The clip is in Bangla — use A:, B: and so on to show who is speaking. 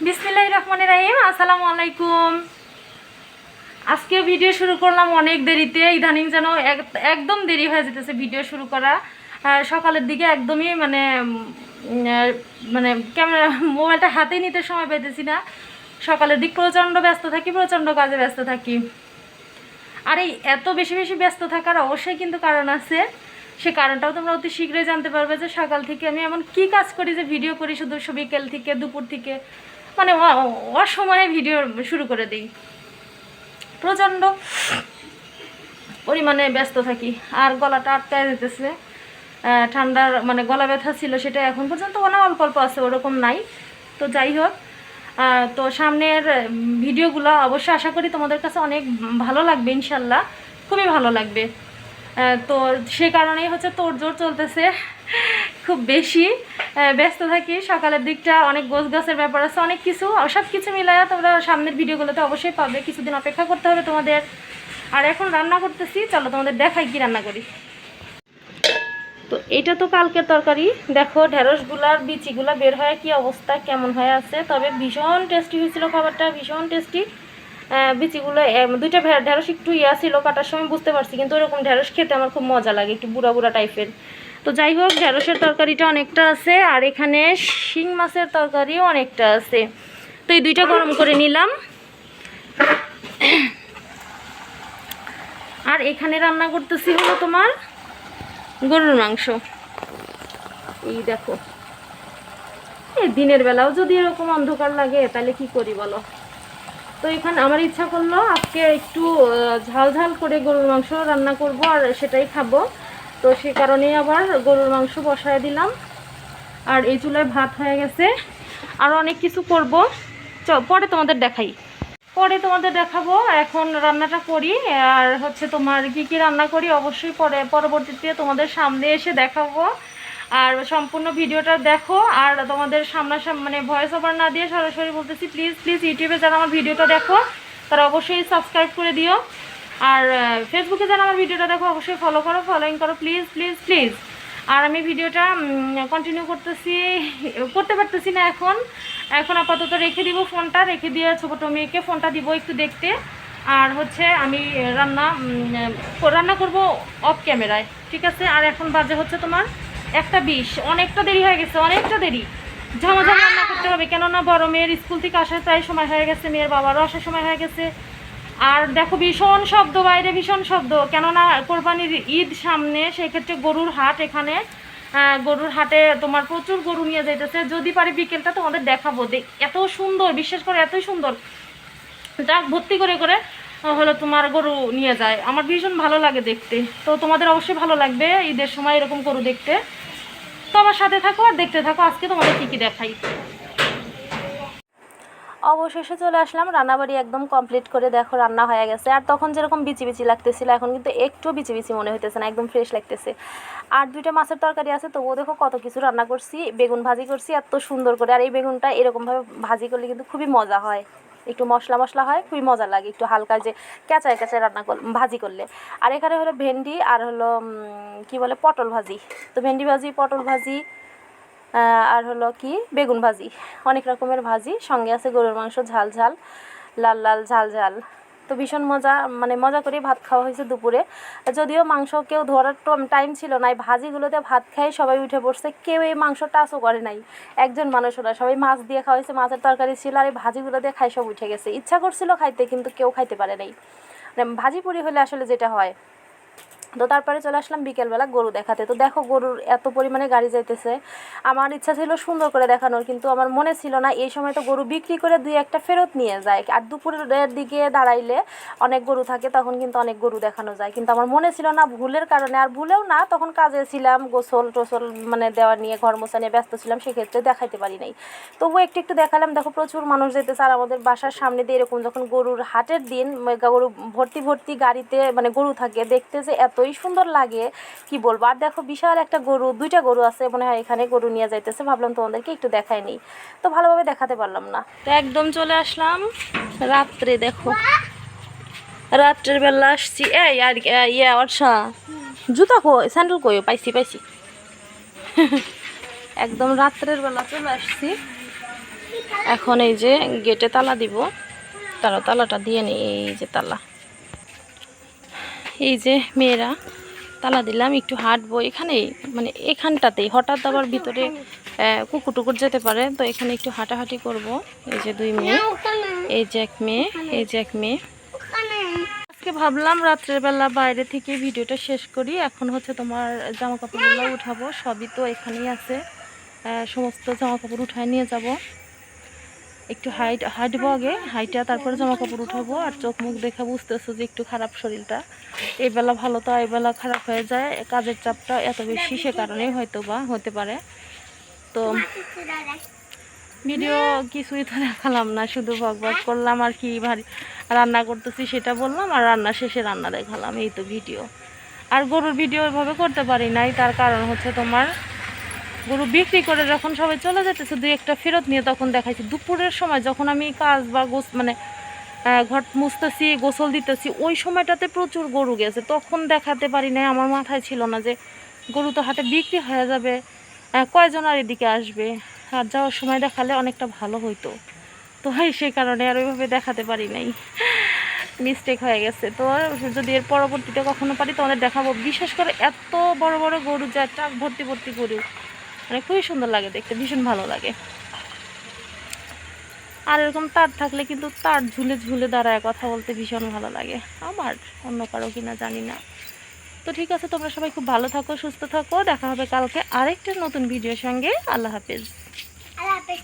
A: বিসমিল্লাহ রহমান রাহিম, আসসালামু আলাইকুম। আজকে ভিডিও শুরু করলাম অনেক দেরিতে, ইদানিং যেন এক- একদম দেরি হয়ে যেতেছে ভিডিও শুরু করা। সকালের দিকে একদমই মানে মানে ক্যামেরা, মোবাইলটা হাতে নিতে সময় পেতেছি না। সকালের দিক প্রচণ্ড ব্যস্ত থাকি, প্রচণ্ড কাজে ব্যস্ত থাকি। আর এই এত বেশি বেশি ব্যস্ত থাকার অবশ্যই কিন্তু কারণ আছে। সে কারণটাও তোমরা অতি শীঘ্রই জানতে পারবে যে সকাল থেকে আমি এমন কি কাজ করি যে ভিডিও করি শুধু বিকেল থেকে, দুপুর থেকে। মানে অসময়ে ভিডিও শুরু করে দিই। প্রচণ্ড পরিমাণে ব্যস্ত থাকি। আর গলাটা আটকায় যেতেছে। ঠান্ডার মানে গলা ব্যথা ছিল সেটা এখন পর্যন্ত অনেক অল্প অল্প আছে, ওরকম নাই। তো যাই হোক তো সামনের ভিডিওগুলো অবশ্যই আশা করি তোমাদের কাছে অনেক ভালো লাগবে, ইনশাল্লাহ। খুবই ভালো লাগবে। তো সে কারণেই হচ্ছে তোর জোর চলতেছে। খুব বেশি ব্যস্ত থাকি, সকালের দিকটা অনেক গোছ গাছের ব্যাপার আছে, অনেক কিছু সব কিছু মিলায়া তোমরা সামনের ভিডিওগুলোতে অবশ্যই পাবে, কিছুদিন অপেক্ষা করতে হবে তোমাদের। আর এখন রান্না করতেছি, চলো তোমাদের দেখাই কি রান্না করি। তো এটা তো কালকের তরকারি, দেখো ঢেঁড়সগুলার, বিচিগুলা বের হয়ে কি অবস্থা, কেমন হয়ে আছে, তবে ভীষণ টেস্টি হয়েছিল খাবারটা, ভীষণ টেস্টি বিচিগুলো দুইটা ঢেঁড়স একটু ইয়া ছিল, কাটার সময় বুঝতে পারছি, কিন্তু ওরকম ঢেঁড়স খেতে আমার খুব মজা লাগে, একটু বুড়া বুড়া টাইপের তো যাই হোক, ঢেঁড়সের তরকারিটা অনেকটা আছে, আর এখানে শিং মাছের তরকারিও অনেকটা আছে। তো এই দুইটা গরম করে নিলাম। আর এখানে রান্না করতেছি হলো তোমার গরুর মাংস। এই দেখো। দিনের বেলাও যদি এরকম অন্ধকার লাগে, তাহলে কি করি বলো? তো এখানে আমার ইচ্ছা করল আজকে একটু ঝাল ঝাল করে গরুর মাংস রান্না করব, আর সেটাই খাব। তো সে কারণেই আবার গরুর মাংস বসায় দিলাম। আর এই চুলায় ভাত হয়ে গেছে। আর অনেক কিছু করব। পরে তোমাদের দেখাই। পরে তোমাদের দেখাবো। এখন রান্নাটা করি। আর হচ্ছে তোমার কি কি রান্না করি অবশ্যই পরে, পরবর্তীতে তোমাদের সামনে এসে দেখাবো। আর সম্পূর্ণ ভিডিওটা দেখো। আর তোমাদের সামনাসামনি মানে ভয়েস ওভার না দিয়ে সরাসরি বলতেছি প্লিজ প্লিজ ইউটিউবে যারা আমার ভিডিওটা দেখো, তারা অবশ্যই সাবস্ক্রাইব করে দিও। আর ফেসবুকে যারা আমার ভিডিওটা দেখো, অবশ্যই ফলো করো ফলোইং করো প্লিজ প্লিজ প্লিজ আর আমি ভিডিওটা কন্টিনিউ করতেছি, করতে পারতেছি না এখন। এখন আপাতত রেখে দিব ফোনটা, রেখে দিয়ে ছোটো মেয়েকে ফোনটা দিব একটু দেখতে। আর হচ্ছে আমি রান্না রান্না করব অফ ক্যামেরায় ঠিক আছে? আর এখন বাজে হচ্ছে তোমার একটা বিশ। অনেকটা দেরি হয়ে গেছে, অনেকটা দেরি। ঝামাঝাম রান্না করতে হবে, কেননা বড় মেয়ের স্কুল থেকে আসার প্রায় সময় হয়ে গেছে, মেয়ের বাবারও আসার সময় হয়ে গেছে। আর দেখো ভীষণ শব্দ, বাইরে ভীষণ শব্দ। কেননা কোরবানির ঈদ সামনে, সেক্ষেত্রে গরুর হাট এখানে। গরুর হাটে তোমার প্রচুর গরু নিয়ে যাইতেছে। যদি পারি বিকেলটা তোমাদের দেখাবো। দেখ এত সুন্দর, বিশ্বাস করে, এতই সুন্দর। ট্রাক ভর্তি করে করে হলো তোমার গরু নিয়ে যায়। আমার ভীষণ ভালো লাগে দেখতে। তো তোমাদের অবশ্যই ভালো লাগবে ঈদের সময় এরকম গরু দেখতে। তো আমার সাথে থাকো আর দেখতে থাকো। আজকে তোমাদের কী কী দেখাই? অবশেষে চলে আসলাম, রান্নাবাড়ি একদম কমপ্লিট করে দেখো রান্না হয়ে গেছে। আর তখন যেরকম বিচি বিচি লাগতেছিল, এখন কিন্তু একটু বিচি বিচি মনে হইতেছে না, একদম ফ্রেশ লাগতেছে। আর দুইটা মাছের তরকারি আছে, তবুও দেখো কত কিছু রান্না করছি, বেগুন ভাজি করছি, এত সুন্দর করে। আর এই বেগুনটা এরকমভাবে ভাজি করলে কিন্তু খুবই মজা হয়। একটু মশলা মশলা হয়, খুবই মজা লাগে একটু হালকা যে ক্যাঁচায় ক্যাঁচায় রান্না কর ভাজি করলে। আর এখানে হলো ভেন্ডি আর হলো কি বলে, পটল ভাজি। তো ভেন্ডি ভাজি, পটল ভাজি আর হলো কি, বেগুন ভাজি। অনেক রকমের ভাজি, সঙ্গে আছে গরুর মাংস, ঝাল ঝাল, লাল লাল ঝাল ঝাল। তো ভীষণ মজা মানে মজা করে ভাত খাওয়া হয়েছে দুপুরে। যদিও মাংস কেউ ধরার টাইম ছিল না ভাজিগুলোতে ভাত খাই সবাই উঠে পড়ছে কেউ এই মাংস টাচও করে নাই। একজন মানুষ ওরা, সবাই মাছ দিয়ে খাওয়া হয়েছে মাছের তরকারি ছিল, আর এই ভাজিগুলো দিয়ে খাই সব উঠে গেছে। ইচ্ছা করছিল খাইতে, কিন্তু কেউ খাইতে পারে নাই। মানে ভাজি পুরি হলে আসলে যেটা হয় তো তারপরে চলে আসলাম বিকেলবেলা গরু দেখাতে। তো দেখো গরুর এত পরিমাণে গাড়ি যাইতেছে। আমার ইচ্ছা ছিল সুন্দর করে দেখানোর, কিন্তু আমার মনে ছিল না এই সময় তো গরু বিক্রি করে দুই একটা ফেরত নিয়ে যায়। আর দুপুরের দিকে দাঁড়াইলে অনেক গরু থাকে, তখন কিন্তু অনেক গরু দেখানো যায়। কিন্তু আমার মনে ছিল না ভুলের কারণে, আর ভুলেও না, তখন কাজে ছিলাম, গোসল টোসল মানে দেওয়া নিয়ে, ঘর মোছা নিয়ে ব্যস্ত ছিলাম, সেক্ষেত্রে দেখাইতে পারি নাই। তবুও একটু একটু দেখালাম, দেখো প্রচুর মানুষ যেতেছে আর আমাদের বাসার সামনে দিয়ে এরকম যখন গরুর হাটের দিন, গরু ভর্তি ভর্তি গাড়িতে মানে গরু থাকে দেখতে যে এতই সুন্দর লাগে, কি বলব? আর দেখো বিশাল একটা গরু, দুইটা গরু আছে, মনে হয় এখানে গরু নিয়ে যাইতেছে। ভাবলাম তোমাদেরকে একটু দেখাই নিই। তো ভালোভাবে দেখাতে পারলাম না। তো একদম চলে আসলাম। রাত্রে দেখো। রাত্রের বেলা আসছি। এই, আর ইয়ে অর্ষা। জুতা কই, স্যান্ডেল কই? পাইছি পাইছি। একদম রাত্রের বেলা চলে আসছি। এখন এই যে গেটে তালা দিব। তারা তালাটা দিয়ে নেই, এই যে তালা। এই যে মেয়েরা, তালা দিলাম, একটু হাঁটবো। এখানেই মানে এখানটাতেই, হঠাৎ আবার ভিতরে কুকুর টুকুর যেতে পারে, তো এখানে একটু হাঁটাহাঁটি করব। এই যে দুই মেয়ে, এই যে এক মেয়ে, এই যে এক মেয়ে। আজকে ভাবলাম রাত্রের বেলা বাইরে থেকে ভিডিওটা শেষ করি। এখন হচ্ছে তোমার জামা কাপড়গুলো উঠাবো, সবই তো এখানেই আছে। সমস্ত জামা কাপড় উঠায় নিয়ে যাব। একটু হাইট হাঁটবো আগে হাইটা তারপরে জামা কাপড় উঠাবো আর চোখ মুখ দেখে বুঝতেছো যে একটু খারাপ শরীরটা। এই বেলা ভালো তো, এই বেলা খারাপ হয়ে যায়, কাজের চাপটা এত বেশি, সে কারণেই হয়তো বা হতে পারে। তো ভিডিও কিছুই তো দেখালাম না, শুধু ভগ করলাম আর কি ভারী রান্না করতেছি সেটা বললাম আর রান্না শেষে রান্না দেখালাম, এই তো ভিডিও। আর গরুর ভিডিও এভাবে করতে পারি নাই, তার কারণ হচ্ছে তোমার গরু বিক্রি করে যখন সবাই চলে যেতেছে, দুই একটা ফেরত নিয়ে তখন দেখাইছি, দুপুরের সময় যখন আমি কাজ বা গোস মানে ঘর মুছতেছি, গোসল দিতেছি, ওই সময়টাতে প্রচুর গরু গেছে। তখন দেখাতে পারি নাই, আমার মাথায় ছিল না যে গরু তো হাটে বিক্রি হয়ে যাবে কয়জন আর এদিকে আসবে? আর যাওয়ার সময় দেখালে অনেকটা ভালো হইতো। তো হয় সেই কারণে আর ওইভাবে দেখাতে পারি নাই। মিস্টেক হয়ে গেছে। তো যদি এর পরবর্তীতে কখনো পারি, তোমাদের দেখাবো। বিশেষ করে এত বড় বড় গরু যায় ট্রাক ভর্তি ভর্তি গরু মানে খুবই সুন্দর লাগে দেখতে, ভীষণ ভালো লাগে। আর এরকম তার থাকলে কিন্তু তার ঝুলে ঝুলে দাঁড়ায়, কথা বলতে ভীষণ ভালো লাগে। আমার অন্য কারও কিনা জানি না। তো ঠিক আছে, তোমরা সবাই খুব ভালো থাকো, সুস্থ থাকো, দেখা হবে কালকে আরেকটা নতুন ভিডিওর সঙ্গে। আল্লাহ হাফিজ।
B: আল্লাহ হাফেজ